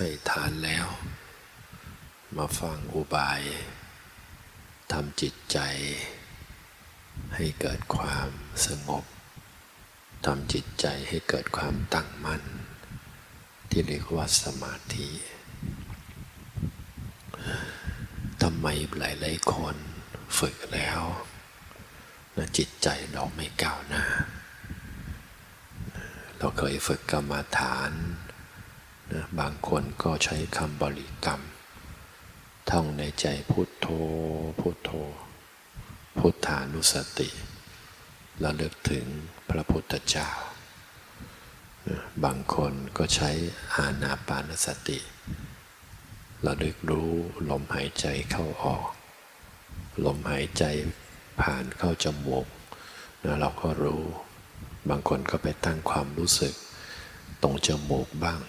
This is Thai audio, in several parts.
ให้ทานแล้ว มาฟังอุบายทำจิตใจ ให้เกิดความสงบทำจิตใจให้เกิดความตั้งมั่น ที่เรียกว่าสมาธิทำไมหลายๆคนฝึกแล้วนะจิตใจเราไม่ก้าวหน้า เราเคยฝึกกรรมฐาน นะบางคนก็ใช้คำบริกรรม ท่องในใจพุทโธ พุทโธ พุทธานุสติระลึกถึงพระพุทธเจ้า บางคนก็ใช้อานาปานสติระลึกรู้ลมหายใจเข้าออก ลมหายใจผ่านเข้าจมูกนะเราก็รู้ บางคนก็ไปตั้งความรู้สึก ตรงจมูกบ้าง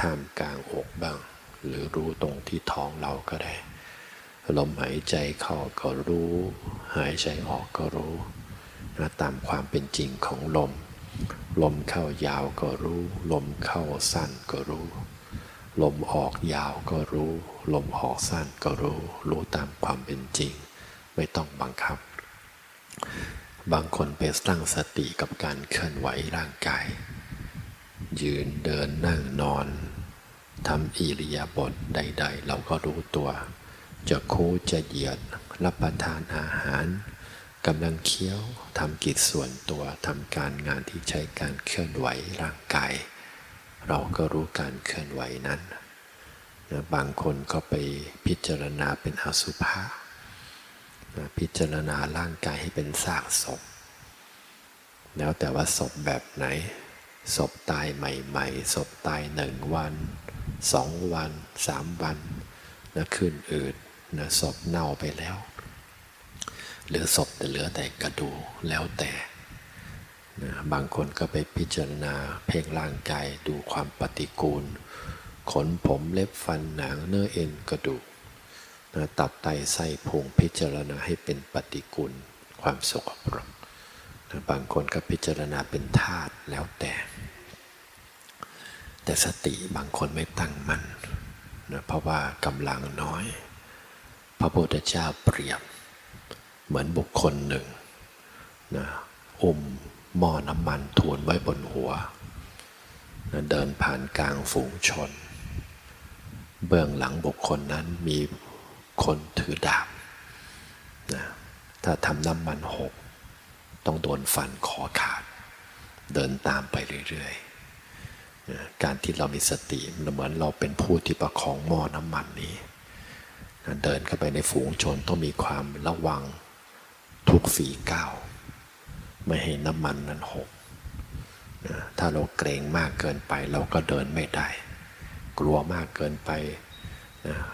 ท่ามกลางอกบ้าง หรือรู้ตรงที่ท้องเราก็ได้ ลมหายใจเข้าก็รู้ หายใจออกก็รู้นะตามความเป็นจริงของลม ลมเข้ายาวก็รู้ ลมเข้าสั้นก็รู้ ลมออกยาวก็รู้ ลมออกสั้นก็รู้ รู้ตามความเป็นจริง ไม่ต้องบังคับ บางคนไปตั้งสติกับการเคลื่อนไหวร่างกาย ยืนเดินนั่งนอนทำอิริยาบถใด ๆ เราก็รู้ตัว จะคูจะเหยียดรับประทานอาหารกำลังเคี้ยวทำกิจส่วนตัวทำการงานที่ใช้การเคลื่อนไหวร่างกาย เราก็รู้การเคลื่อนไหวนั้นนะบางคนก็ไปพิจารณาเป็นอสุภะนะพิจารณาร่างกายให้เป็นซากศพ แล้วแต่ว่าศพแบบไหน ศพตายใหม่ ๆ ศพตายหนึ่งวันสองวันสามวันนะขึ้นอืดนะศพเน่าไปแล้ว เหลือศพแต่เหลือแต่กระดูแล้วแต่นะบางคนก็ไปพิจารณาเพ่งร่างกายดูความปฏิกูล ขนผมเล็บฟันหนังเนื้อเอ็นกระดูกนะตับไตไส้พุงพิจารณาให้เป็นปฏิกูลความสกปรก บางคนก็พิจารณาเป็นธาตุแล้วแต่ แต่สติบางคนไม่ตั้งมั่นนะเพราะว่ากำลังน้อย พระพุทธเจ้าเปรียบ เหมือนบุคคลหนึ่งนะอุ้มหม้อน้ำมันทวนไว้บนหัวนะเดินผ่านกลางฝูงชน เบื้องหลังบุคคลนั้นมีคนถือดาบนะถ้าทำน้ำมันหก ต้องโดนฟันคอขาด เดินตามไปเรื่อยๆ การที่เรามีสติเหมือนเราเป็นผู้ที่ประคองหม้อน้ำมันนี้ เดินเข้าไปในฝูงชนต้องมีความระวังทุกฝีก้าวไม่ให้น้ำมันนั้นหก ถ้าเราเกรงมากเกินไปเราก็เดินไม่ได้ กลัวมากเกินไป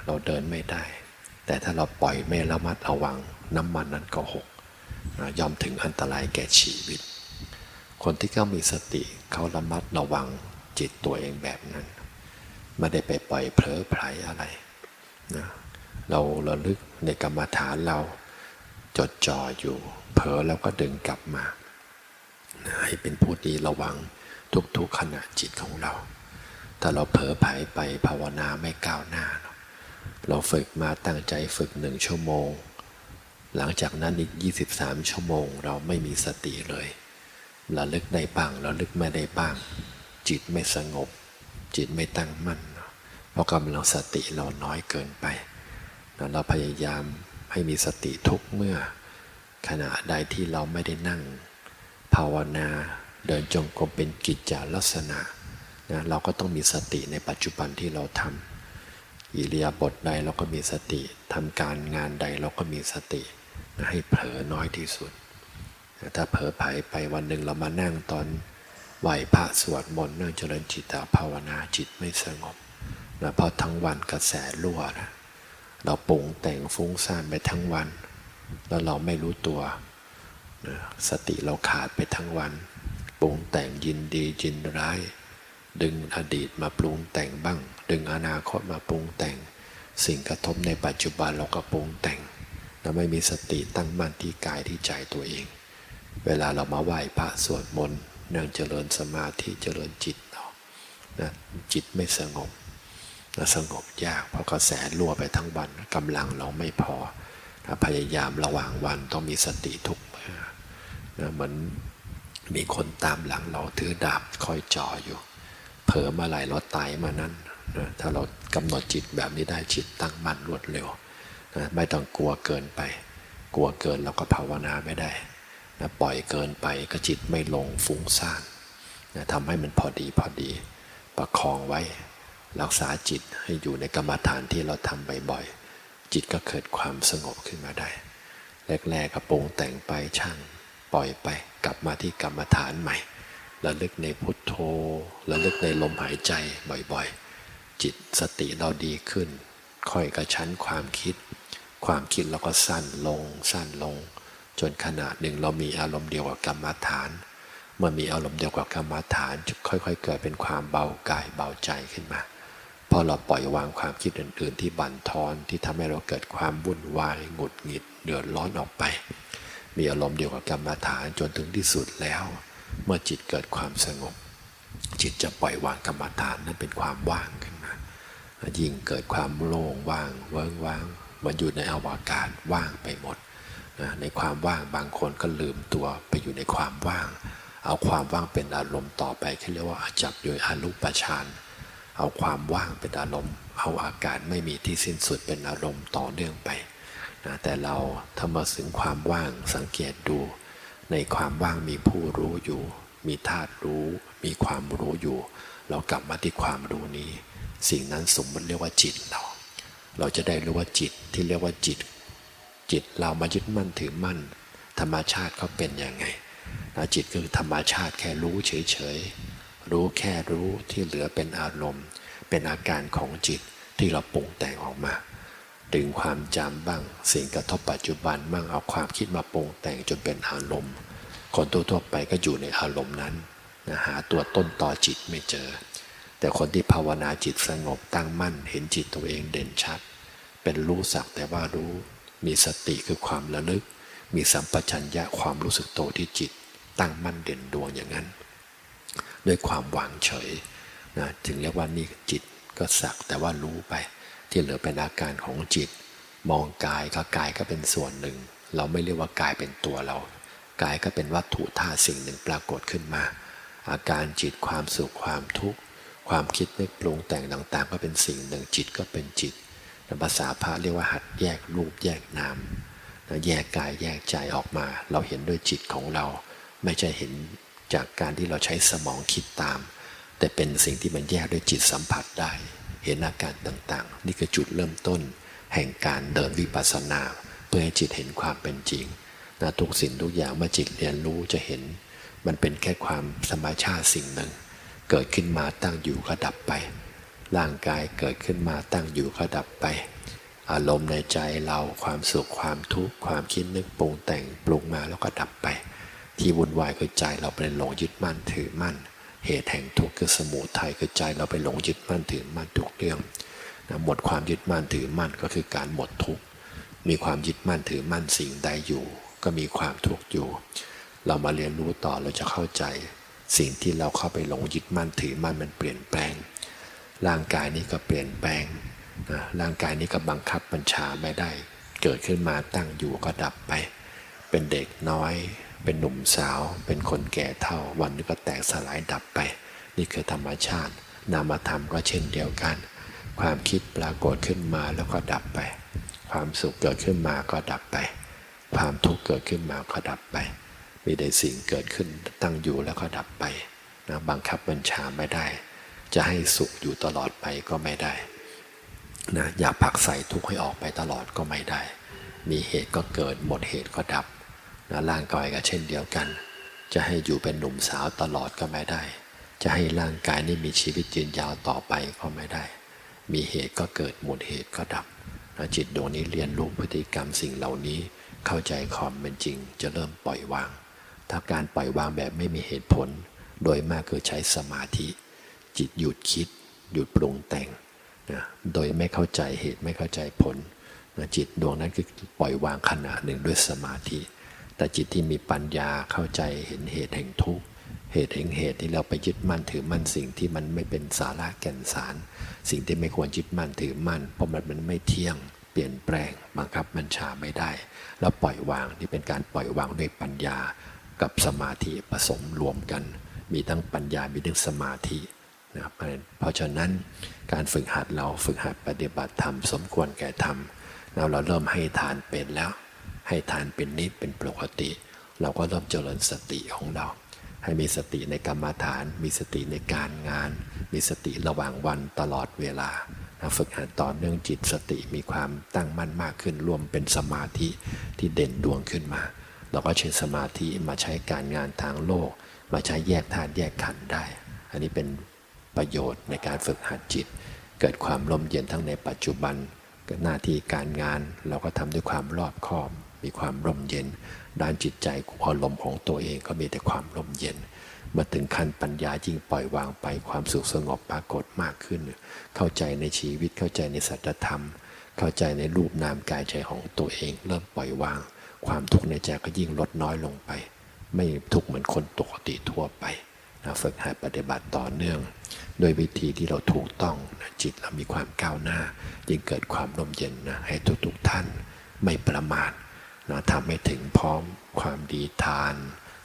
เราเดินไม่ได้ แต่ถ้าเราปล่อยไม่ระมัดระวังน้ำมันนั้นก็หก ยอมถึงอันตรายแก่ชีวิต คนที่เขามีสติเขาระมัดระวังจิตตัวเองแบบนั้นไม่ได้ไปปล่อยเผลอไผลอะไรนะเราระลึกในกรรมฐานเราจดจ่ออยู่เผลอแล้วก็ดึงกลับมาให้เป็นผู้ดีระวังทุกๆขณะจิตของเรา ถ้าเราเผลอไผลไปภาวนาไม่ก้าวหน้า เราฝึกมาตั้งใจฝึกหนึ่งชั่วโมง หลังจากนั้นอีก 23 ชั่วโมงเราไม่มีสติเลยระลึกได้บ้างระลึกไม่ได้บ้าง จิตไม่สงบ จิตไม่ตั้งมั่น เพราะกำลังสติเราน้อยเกินไป เราพยายามให้มีสติทุกเมื่อ ขณะใดที่เราไม่ได้นั่ง ภาวนาเดินจงกรมเป็นกิจจลักษณะนะเราก็ต้องมีสติในปัจจุบันที่เราทำอิริยาบถใดเราก็มีสติทำการงานใดเราก็มีสติ ให้เผลอน้อยที่สุด ถ้าเผลอไผไปวันหนึ่งเรามานั่งตอนไหวพระสวดมนต์นั่งเจริญจิตตภาวนาจิตไม่สงบนะเพราะทั้งวันกระแสรั่วนะเราปรุงแต่งฟุ้งซ่านไปทั้งวัน แล้วเราไม่รู้ตัวสติเราขาดไปทั้งวัน ปรุงแต่งยินดียินร้าย ดึงอดีตมาปรุงแต่งบ้าง ดึงอนาคตมาปรุงแต่ง สิ่งกระทบในปัจจุบันเราก็ปรุงแต่ง เราไม่มีสติตั้งมั่นที่กายที่ใจตัวเอง เวลาเรามาไหว้พระสวดมนต์นั่งเจริญสมาธิเจริญจิตเนาะนะจิตไม่สงบนะสงบยากเพราะกระแสรั่วไปทั้งวันกำลังเราไม่พอนะพยายามระหว่างวันต้องมีสติทุกเมื่อนะเหมือนมีคนตามหลังเราถือดาบคอยจ่ออยู่ เผลอมาไหลเราตายมานั้นนะถ้าเรากำหนดจิตแบบนี้ได้จิตตั้งมั่นรวดเร็ว ไม่ต้องกลัวเกินไป กลัวเกินเราก็ภาวนาไม่ได้นะปล่อยเกินไปก็จิตไม่ลงฟุ้งซ่านนะทำให้มันพอดีพอดี ประคองไว้ รักษาจิตให้อยู่ในกรรมฐานที่เราทำบ่อยๆ จิตก็เกิดความสงบขึ้นมาได้ แรกๆก็ปรุงแต่งไปช่างปล่อยไป กลับมาที่กรรมฐานใหม่ระลึกในพุทโธระลึกในลมหายใจบ่อยๆ จิตสติเราดีขึ้น ค่อยกระชั้นความคิด ความคิดเราก็สั้นลง สั้นลง จนขณะหนึ่งเรามีอารมณ์เดียวกับกรรมฐาน เมื่อมีอารมณ์เดียวกับกรรมฐานจะค่อย ๆ เกิดเป็นความเบากายเบาใจขึ้นมาพอเราปล่อยวางความคิดอื่น ๆ ที่บั่นทอนที่ทำให้เราเกิดความวุ่นวายหงุดหงิดเดือดร้อนออกไป มีอารมณ์เดียวกับกรรมฐานจนถึงที่สุดแล้ว เมื่อจิตเกิดความสงบ จิตจะปล่อยวางกรรมฐานนั้นเป็นความว่างขึ้นมายิ่งเกิดความโล่งว่างเวิ้งว้าง มันอยู่ในอวกาศว่างไปหมดนะในความว่างบางคนก็ลืมตัวไปอยู่ในความว่าง เอาความว่างเป็นอารมณ์ต่อไปที่เรียกว่าจับโดยอรูปฌานเอาความว่างเป็นอารมณ์ เอาอากาศไม่มีที่สิ้นสุดเป็นอารมณ์ต่อเนื่องไปนะแต่เราถ้ามาถึงความว่างสังเกตดู ในความว่างมีผู้รู้อยู่ มีธาตุรู้ มีความรู้อยู่ เรากลับมาที่ความรู้นี้ สิ่งนั้นสมมติเรียกว่าจิตเรา เราจะได้รู้ว่าจิตที่เรียกว่าจิต จิตเรามายึดมั่นถือมั่น ธรรมชาติเขาเป็นยังไงนะจิตคือธรรมชาติแค่รู้เฉยๆ รู้แค่รู้ที่เหลือเป็นอารมณ์ เป็นอาการของจิตที่เราปรุงแต่งออกมา ดึงความจำบ้างสิ่งกระทบปัจจุบันบ้างเอาความคิดมาปรุงแต่งจนเป็นอารมณ์ คนทั่วๆไปก็อยู่ในอารมณ์นั้นนะหาตัวต้นต่อจิตไม่เจอ แต่คนที่ภาวนาจิตสงบตั้งมั่น เห็นจิตตัวเองเด่นชัด เป็นรู้สักแต่ว่ารู้ มีสติคือความระลึก มีสัมปชัญญะความรู้สึกโตวที่จิต ตั้งมั่นเด่นดวงอย่างนั้น ด้วยความวางเฉยนะถึงเรียกว่านี่จิตก็สักแต่ว่ารู้ไป ที่เหลือเป็นอาการของจิต มองกายก็กายก็เป็นส่วนหนึ่ง เราไม่เรียกว่ากายเป็นตัวเรา กายก็เป็นวัตถุธาตุสิ่งหนึ่งปรากฏขึ้นมา อาการจิตความสุขความทุกข์ ความคิดนึกปรุงแต่งต่างๆ ก็เป็นสิ่งหนึ่งจิตก็เป็นจิตภาษาพระเรียกว่าหัดแยกรูปแยกนามแยกกายแยกใจออกมา เราเห็นด้วยจิตของเรา ไม่ใช่เห็นจากการที่เราใช้สมองคิดตาม แต่เป็นสิ่งที่มันแยกด้วยจิตสัมผัสได้ เห็นอาการต่างๆ นี่คือจุดเริ่มต้น แห่งการเดินวิปัสสนา เพื่อให้จิตเห็นความเป็นจริงนะทุกสิ่งทุกอย่างเมื่อจิตเรียนรู้จะเห็น มันเป็นแค่ความธรรมชาติสิ่งหนึ่ง เกิดขึ้นมาตั้งอยู่ก็ดับไป ร่างกายเกิดขึ้นมาตั้งอยู่ก็ดับไป อารมณ์ในใจเราความสุขความทุกข์ความคิดนึกปรุงแต่งปรุงมาแล้วก็ดับไป ที่วุ่นวายคือใจเราไปหลงยึดมั่นถือมั่น เหตุแห่งทุกข์คือสมุทัยคือใจเราไปหลงยึดมั่นถือมั่นทุกเรื่องนะหมดความยึดมั่นถือมั่นก็คือการหมดทุกข์มีความยึดมั่นถือมั่นสิ่งใดอยู่ ก็มีความทุกข์อยู่ เรามาเรียนรู้ต่อเราจะเข้าใจ สิ่งที่เราเข้าไปหลงยึดมั่นถือมั่นมันเปลี่ยนแปลง ร่างกายนี้ก็เปลี่ยนแปลงนะร่างกายนี้ก็บังคับบัญชาไม่ได้ เกิดขึ้นมาตั้งอยู่ก็ดับไป เป็นเด็กน้อย เป็นหนุ่มสาว เป็นคนแก่เท่า วันนี้ก็แตกสลายดับไป นี่คือธรรมชาติ นามธรรมก็เช่นเดียวกัน ความคิดปรากฏขึ้นมาแล้วก็ดับไป ความสุขเกิดขึ้นมาก็ดับไป ความทุกข์เกิดขึ้นมาก็ดับไป มีแต่สิ่งเกิดขึ้นตั้งอยู่แล้วก็ดับไปนะบังคับบัญชาไม่ได้ จะให้สุขอยู่ตลอดไปก็ไม่ได้นะอย่าผักใส่ทุกข์ให้ออกไปตลอดก็ไม่ได้ มีเหตุก็เกิดหมดเหตุก็ดับนะร่างกายก็เช่นเดียวกัน จะให้อยู่เป็นหนุ่มสาวตลอดก็ไม่ได้ จะให้ร่างกายนี้มีชีวิตยืนยาวต่อไปก็ไม่ได้ มีเหตุก็เกิดหมดเหตุก็ดับนะจิตดวงนี้เรียนรู้พฤติกรรมสิ่งเหล่านี้ เข้าใจความเป็นจริงจะเริ่มปล่อยวาง ถ้าการปล่อยวางแบบไม่มีเหตุผล โดยมากคือใช้สมาธิ จิตหยุดคิด หยุดปรุงแต่งนะโดยไม่เข้าใจเหตุไม่เข้าใจผลนะจิตดวงนั้นคือปล่อยวางขณะหนึ่งด้วยสมาธิ แต่จิตที่มีปัญญาเข้าใจเห็นเหตุแห่งทุกข์เหตุแห่งเหตุที่เราไปยึดมั่นถือมั่นสิ่งที่มันไม่เป็นสาระแก่นสาร สิ่งที่ไม่ควรยึดมั่นถือมั่น เพราะมันมันไม่เที่ยง เปลี่ยนแปลงบังคับบัญชาไม่ได้ แล้วปล่อยวางที่เป็นการปล่อยวางด้วยปัญญา กับสมาธิผสมรวมกัน มีทั้งปัญญา มีทั้งสมาธินะครับเพราะฉะนั้นการฝึกหัดเราฝึกหัดปฏิบัติธรรมสมควรแก่ธรรมเราเราเริ่มให้ทานเป็นแล้ว ให้ทานเป็นนิดเป็นปกติ เราก็เริ่มเจริญสติของเรา ให้มีสติในกรรมฐาน มีสติในการงาน มีสติระหว่างวันตลอดเวลาฝึกหัดต่อเนื่องจิตสติมีความตั้งมั่นมากขึ้นรวมเป็นสมาธิที่เด่นดวงขึ้นมา เราก็ใช้สมาธิมาใช้การงานทางโลก มาใช้แยกธาตุแยกขันธ์ได้ อันนี้เป็นประโยชน์ในการฝึกหัดจิต เกิดความลมเย็นทั้งในปัจจุบันหน้าที่การงานเราก็ทำด้วยความรอบคอบ มีความร่มเย็น ด้านจิตใจอารมณ์ของตัวเองก็มีแต่ความร่มเย็นมื่อถึงขั้นปัญญายิ่งปล่อยวางไปความสุขสงบปรากฏมากขึ้น เข้าใจในชีวิตเข้าใจในสัจธรรม เข้าใจในรูปนามกายใจของตัวเอง เริ่มปล่อยวาง ความทุกข์ในใจก็ยิ่งลดน้อยลงไป ไม่ทุกข์เหมือนคนปกติทั่วไปนะฝึกหัดปฏิบัติต่อเนื่อง โดยวิธีที่เราถูกต้องนะจิตเรามีความก้าวหน้า ยิ่งเกิดความร่มเย็นนะให้ทุกๆท่านไม่ประมาทนะทำให้ถึงพร้อมความดีทาน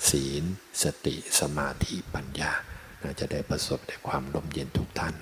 ศีล สติ สมาธิปัญญานะจะได้ประสบแต่ความร่มเย็นทุกท่าน